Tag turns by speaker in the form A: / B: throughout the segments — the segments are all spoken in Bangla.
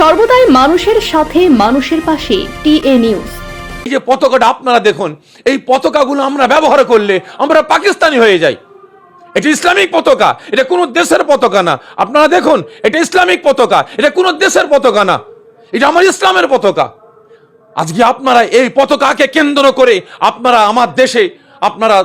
A: সর্বদাই মানুষের সাথে, মানুষের পাশে। TA news.
B: এই যে পতাকাটা আপনারা দেখুন, এই পতাকাগুলো আমরা ব্যবহার করলে আমরা পাকিস্তানি হয়ে যাই। এটা ইসলামিক পতাকা, এটা কোনো দেশের পতাকা না। আপনারা দেখুন, এটা ইসলামিক পতাকা, এটা কোনো দেশের পতাকা না। এটা আমার ইসলামের পতাকা। আজকে আপনারা এই পতাকাকে কেন্দ্র করে আপনারা আমার দেশে, আপনারা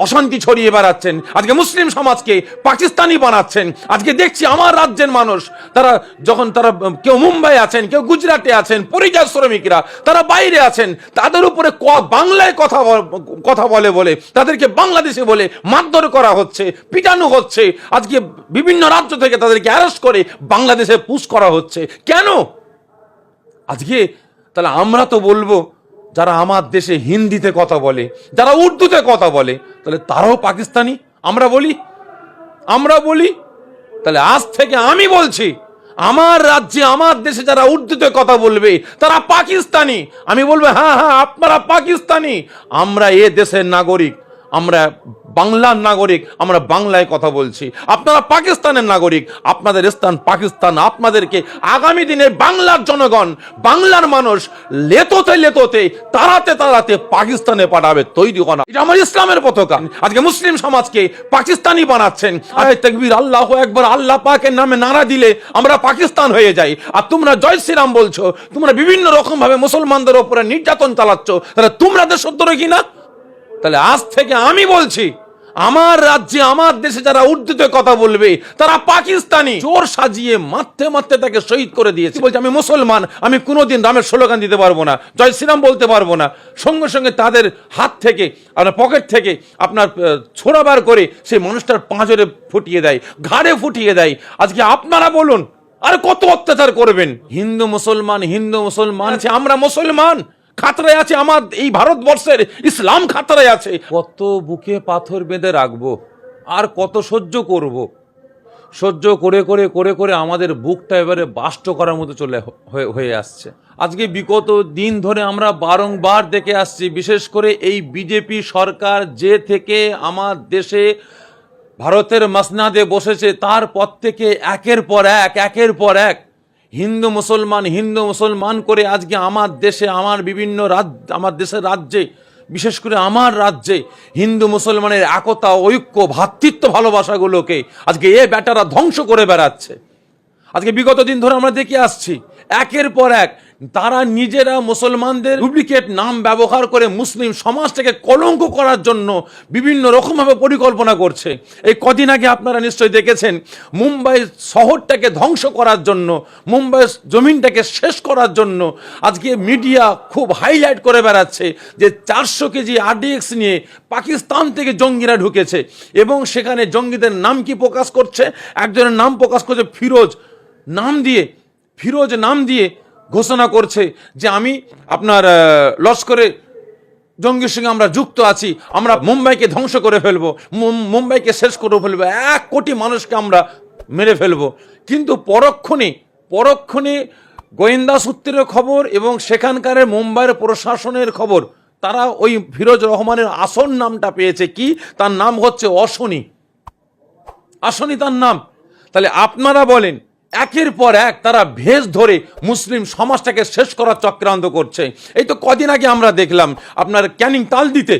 B: অশান্তি ছড়িয়ে বেড়াচ্ছেন। আজকে মুসলিম সমাজকে পাকিস্তানি বানাচ্ছেন। আজকে দেখছি আমার রাজ্যের মানুষ, তারা যখন তারা কেউ মুম্বাই আছেন, কেউ গুজরাটে আছেন, পরিযায়ী শ্রমিকরা, তারা বাইরে আছেন, তাদের উপরে ক- বাংলায় কথা কথা বলে বলে, তাদেরকে বাংলাদেশে বলে মারধর করা হচ্ছে, পিটানো হচ্ছে। আজকে বিভিন্ন রাজ্য থেকে তাদেরকে অ্যারেস্ট করে বাংলাদেশে পুশ করা হচ্ছে। কেন? আজকে, তাহলে আমরা তো বলব যারা আমার দেশে হিন্দিতে কথা বলে, যারা উর্দুতে কথা বলে, তাহলে তারাও পাকিস্তানি? আমরা বলি? আমরা বলি? তাহলে আজ থেকে আমি বলছি, আমার রাজ্যে, আমার দেশে যারা উর্দুতে কথা বলবে, তারা পাকিস্তানি। আমি বলব হ্যাঁ হ্যাঁ আপনারা পাকিস্তানি। আমরা এ দেশের নাগরিক। আমরা বাংলার নাগরিক, আমরা বাংলায় কথা বলছি। আপনারা পাকিস্তানের নাগরিক, আপনাদের স্থান পাকিস্তান। আপনাদেরকে আগামী দিনে বাংলার জনগণ, বাংলার মানুষ লেতোতে লেতোতে তাড়াতে তাড়াতে পাকিস্তানে পাঠাবে, তৈরি করা। এটা আমার ইসলামের পতাকা। আজকে মুসলিম সমাজকে পাকিস্তানি বানাচ্ছেন। আরে তকবীর, আল্লাহ একবার আল্লাহ পাকের নামে নাড়া দিলে আমরা পাকিস্তান হয়ে যাই। আর তোমরা জয় শ্রীরাম বলছো, তোমরা বিভিন্ন রকম ভাবে মুসলমানদের ওপরে নির্যাতন চালাচ্ছ, তাহলে তোমরা দেশোত্তরে কি না তাহলে আজ থেকে আমি বলছি আমার রাজ্যে আমার দেশে যারা উর্দুতে কথা বলবে তারা পাকিস্তানি চোর সাজিয়ে মারতে মারতে তাকে শহীদ করে দিয়েছে। বলছে আমি মুসলমান আমি কোনোদিন রামের স্লোগান দিতে পারব না জয় শ্রীরাম বলতে পারব না। সঙ্গে সঙ্গে তাদের হাত থেকে আপনার পকেট থেকে আপনার আহ, ছোড়া বার করে সেই মানুষটার পাঁজরে ফুটিয়ে দেয় ঘাড়ে ফুটিয়ে দেয়। আজকে আপনারা বলুন আর কত অত্যাচার করবেন? হিন্দু মুসলমান হিন্দু মুসলমান আমরা মুসলমান। খাতরায় আছে আমার এই ভারতবর্ষের ইসলাম খাতরায় আছে। কত বুকে পাথর বেঁধে রাখব? আর কত সহ্য করব। সহ্য করে করে করে করে আমাদের বুকটা এবারে বাষ্ট করার মতো চলে হয়ে- আসছে। আজকে বিগত দিন ধরে আমরা বারংবার দেখে আসছি, বিশেষ করে এই বিজেপি সরকার যে থেকে আমার দেশে ভারতের মাসনাদে বসেছে তারপর থেকে একের পর এক, একের পর এক হিন্দু মুসলমান হিন্দু মুসলমান করে আজকে আমার দেশে, আমার বিভিন্ন রাজ আমার দেশের রাজ্যে, বিশেষ করে আমার রাজ্যে হিন্দু মুসলমানের একতা, ঐক্য ভ্রাতৃত্ব ভালোবাসাগুলোকে আজকে এ ব্যাটারা ধ্বংস করে বেড়াচ্ছে। আজকে বিগত দিন ধরে আমরা দেখে আসছি, একের পর এক তারা নিজেরা মুসলমানদের ডুপ্লিকেট নাম ব্যবহার করে মুসলিম সমাজটাকে কলঙ্ক করার জন্য বিভিন্ন রকমভাবে পরিকল্পনা করছে। এই কদিন আগে আপনারা নিশ্চয়ই দেখেছেন, মুম্বাই শহরটাকে ধ্বংস করার জন্য, মুম্বাই জমিনটাকে শেষ করার জন্য আজকে মিডিয়া খুব হাইলাইট করে বেড়াচ্ছে যে চারশো কেজি আরডিএক্স নিয়ে পাকিস্তান থেকে জঙ্গিরা ঢুকেছে এবং সেখানে জঙ্গিদের নাম কি প্রকাশ করছে? একজনের নাম প্রকাশ করছে ফিরোজ, নাম দিয়ে, ফিরোজ নাম দিয়ে ঘোষণা করছে যে আমি আপনার লস্করে জঙ্গির সঙ্গে আমরা যুক্ত আছি, আমরা মুম্বাইকে ধ্বংস করে ফেলব মুম্বাইকে শেষ করে ফেলব, এক কোটি মানুষকে আমরা মেরে ফেলব। কিন্তু পরক্ষণে পরক্ষণে গোয়েন্দা সূত্রের খবর এবং সেখানকার মুম্বাইয়ের প্রশাসনের খবর, তারা ওই ফিরোজ রহমানের আসন নামটা পেয়েছে কি? তার নাম হচ্ছে অশনি। আসনি তার নাম। তাহলে আপনারা বলেন একের পর এক তারা ভেজ ধরে মুসলিম সমাজটাকে শেষ করার চক্রান্ত করছে। এই তো কদিন আগে আমরা দেখলাম, আপনার ক্যানিং তাল দিতে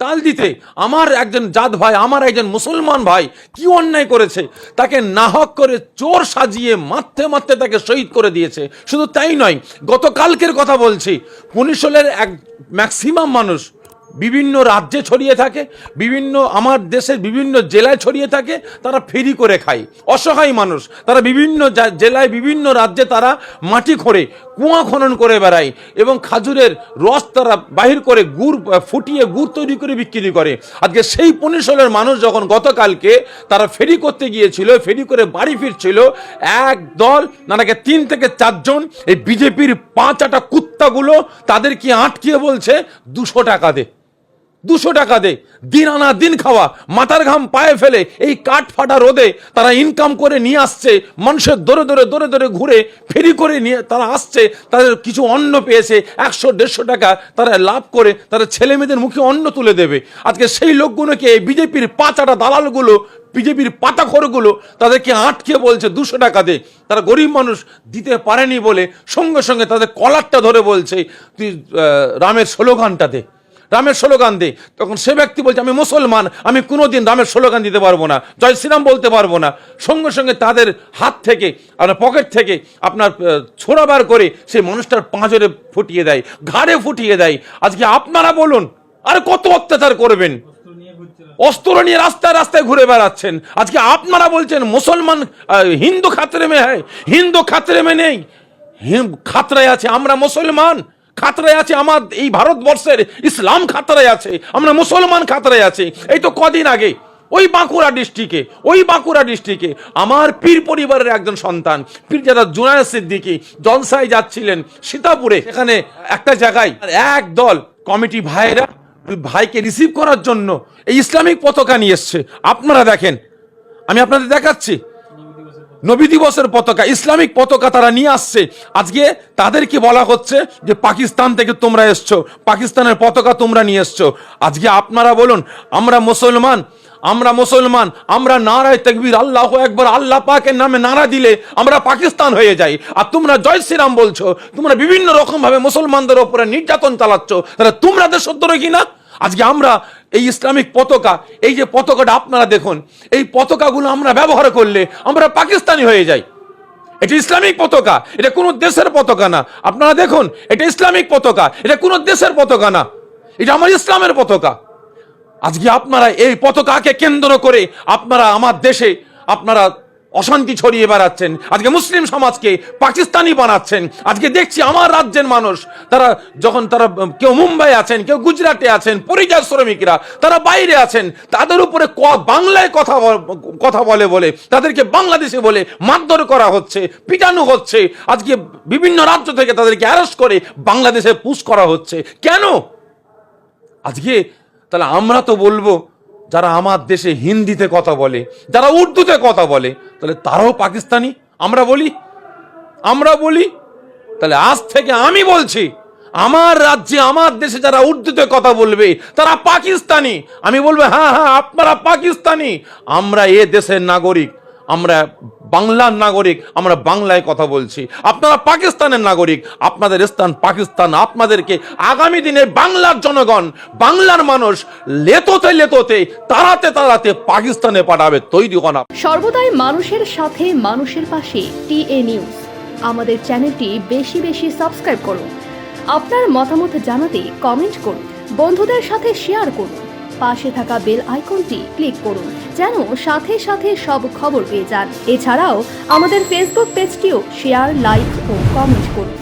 B: তাল দিতে আমার একজন জাত ভাই, আমার একজন মুসলমান ভাই কি অন্যায় করেছে? তাকে নাহক করে চোর সাজিয়ে মারতে মারতে তাকে শহীদ করে দিয়েছে। শুধু তাই নয়, গতকালকের কথা বলছি, পুনিশলের এক ম্যাক্সিমাম মানুষ বিভিন্ন রাজ্যে ছড়িয়ে থাকে, বিভিন্ন আমার দেশের বিভিন্ন জেলায় ছড়িয়ে থাকে, তারা ফেরি করে খায়। অসহায় মানুষ, তারা বিভিন্ন জেলায় বিভিন্ন রাজ্যে তারা মাটি খোঁড়ে, কুয়া খনন করে বেড়ায় এবং খাজুরের রস তারা বাহির করে গুড় ফুটিয়ে গুড় তৈরি করে বিক্রি করে। আজকে সেই পনিশলের মানুষ যখন গতকালকে তারা ফেরি করতে গিয়েছিল, ফেরি করে বাড়ি ফিরছিল, এক দল নানাকে তিন থেকে চারজন, এই বিজেপির পাঁচ আটা কুত্তাগুলো তাদের কি আটকিয়ে বলছে, দুশো টাকা দে। দুশো টাকা দে, দিন আনা দিন খাওয়া, মাথার ঘাম পায়ে ফেলে, এই কাঠ ফাটা রোদে তারা ইনকাম করে নিয়ে আসছে, মানুষের দরে দরে দরে দরে ঘুরে ফেরি করে নিয়ে তারা আসছে, তাদের কিছু অন্ন পেয়েছে, একশো, দেড়শো টাকা তারা লাভ করে তারা ছেলে মেয়েদের মুখে অন্ন তুলে দেবে। আজকে সেই লোকগুলোকে বিজেপির পাঁচাটা দালালগুলো, বিজেপির পাতাখোরগুলো তাদেরকে আটকে বলছে, দুশো টাকা দে। তারা গরিব মানুষ দিতে পারেনি বলে সঙ্গে সঙ্গে তাদের কলারটা ধরে বলছে, তুই রামের স্লোগানটা দে। রামের স্লোগান দে তখন সে ব্যক্তি বলছে, আমি মুসলমান, আমি কোনোদিন রামের স্লোগান দিতে পারব না। জয় শ্রীরাম বলতে পারব না। সঙ্গে সঙ্গে তাদের হাত থেকে, আপনার পকেট থেকে আপনার ছোড়া বার করে সেই মানুষটার পাঁজরে ফুটিয়ে দেয়, ঘাড়ে ফুটিয়ে দেয়। আজকে আপনারা বলুন, আর কত অত্যাচার করবেন? অস্ত্র নিয়ে রাস্তায় রাস্তায় ঘুরে বেড়াচ্ছেন। আজকে আপনারা বলছেন, মুসলমান হিন্দু খাতরে মে হ্যায়, হিন্দু খাতরে মে নেই খাতরায় আছে, আমরা মুসলমান। খাতরায় আছে আমার এই ভারতবর্ষের ইসলাম খাতরায় আছে, আমরা মুসলমান খাতরায় আছে। এই তো কদিন আগে, ওই বাঁকুড়া ডিস্ট্রিক্টে, ওই বাঁকুড়া ডিস্ট্রিক্টে আমার পীর পরিবারের একজন সন্তান পীরজাদা জুনায়দ সিদ্দিকী জলসায় যাচ্ছিলেন সীতাপুরে। এখানে একটা জায়গায় এক দল কমিটি ভাইরা ভাইকে রিসিভ করার জন্য এই ইসলামিক পতাকা নিয়ে এসছে। আপনারা দেখেন, আমি আপনাদের দেখাচ্ছি। নবী দিবসের পতাকা, ইসলামিক পতাকা তারা নিয়ে আসছে। আজকে তাদেরকে বলা হচ্ছে যে, পাকিস্তান থেকে তোমরা এসছো, পাকিস্তানের পতাকা তোমরা নিয়ে এসছো। আজকে আপনারা বলুন, আমরা মুসলমান আমরা মুসলমান, আমরা নারায় তকবীর, আল্লাহ একবার আল্লাহ পাকের নামে নারা দিলে আমরা পাকিস্তান হয়ে যাই। আর তোমরা জয় শ্রীরাম বলছো, তোমরা বিভিন্ন রকম ভাবে মুসলমানদের ওপরে নির্যাতন চালাচ্ছ, তাহলে তোমরা দেশোত্তরে কি না আজকে আমরা এই ইসলামিক পতাকা, এই যে পতাকাটা আপনারা দেখুন, এই পতাকাগুলো আমরা ব্যবহার করলে আমরা পাকিস্তানি হয়ে যাই। এটা ইসলামিক পতাকা, এটা কোনো দেশের পতাকা না। আপনারা দেখুন, এটা ইসলামিক পতাকা, এটা কোনো দেশের পতাকা না। এটা আমার ইসলামের পতাকা। আজকে আপনারা এই পতাকাকে কেন্দ্র করে আপনারা আমার দেশে, আপনারা অশান্তি ছড়িয়ে বেড়াচ্ছেন। আজকে মুসলিম সমাজকে পাকিস্তানি বানাচ্ছেন। আজকে দেখছি আমার রাজ্যের মানুষ, তারা যখন তারা, কেউ মুম্বাই আছেন, কেউ গুজরাটে আছেন, পরিযায়ী শ্রমিকরা, তারা বাইরে আছেন, তাদের উপরে ক- বাংলায় কথা কথা বলে বলে, তাদেরকে বাংলাদেশে বলে মারধর করা হচ্ছে, পিটানো হচ্ছে। আজকে বিভিন্ন রাজ্য থেকে তাদেরকে অ্যারেস্ট করে বাংলাদেশে পুশ করা হচ্ছে। কেন? আজকে তাহলে আমরা তো বলব যারা আমার দেশে হিন্দিতে কথা বলে, যারা উর্দুতে কথা বলে, তাহলে তারাও পাকিস্তানি? আমরা বলি? আমরা বলি? তাহলে আজ থেকে আমি বলছি, আমার রাজ্যে, আমার দেশে যারা উর্দুতে কথা বলবে, তারা পাকিস্তানি। আমি বলব হ্যাঁ হ্যাঁ আপনারা পাকিস্তানি। আমরা এ দেশের নাগরিক আমরা বাংলার নাগরিক, আমরা বাংলায় কথা বলছি। আপনারা পাকিস্তানের নাগরিক, আপনাদের স্থান পাকিস্তান। আপনাদেরকে আগামী দিনে বাংলার জনগণ, বাংলার মানুষ লেতোতে লেতোতে তাড়াতে তাড়াতে পাকিস্তানে পাঠাবে। তৈরি আপ-
A: সর্বদাই মানুষের সাথে, মানুষের পাশে। TA news. আমাদের চ্যানেলটি বেশি বেশি সাবস্ক্রাইব করুন। আপনার মতামত জানাতে কমেন্ট করুন। বন্ধুদের সাথে শেয়ার করুন। পাশে থাকা বেল আইকনটি ক্লিক করুন, যেন সাথে সাথে সব খবর পেয়ে যান। এছাড়াও আমাদের ফেসবুক পেজটিও শেয়ার লাইক ও কমেন্ট করুন।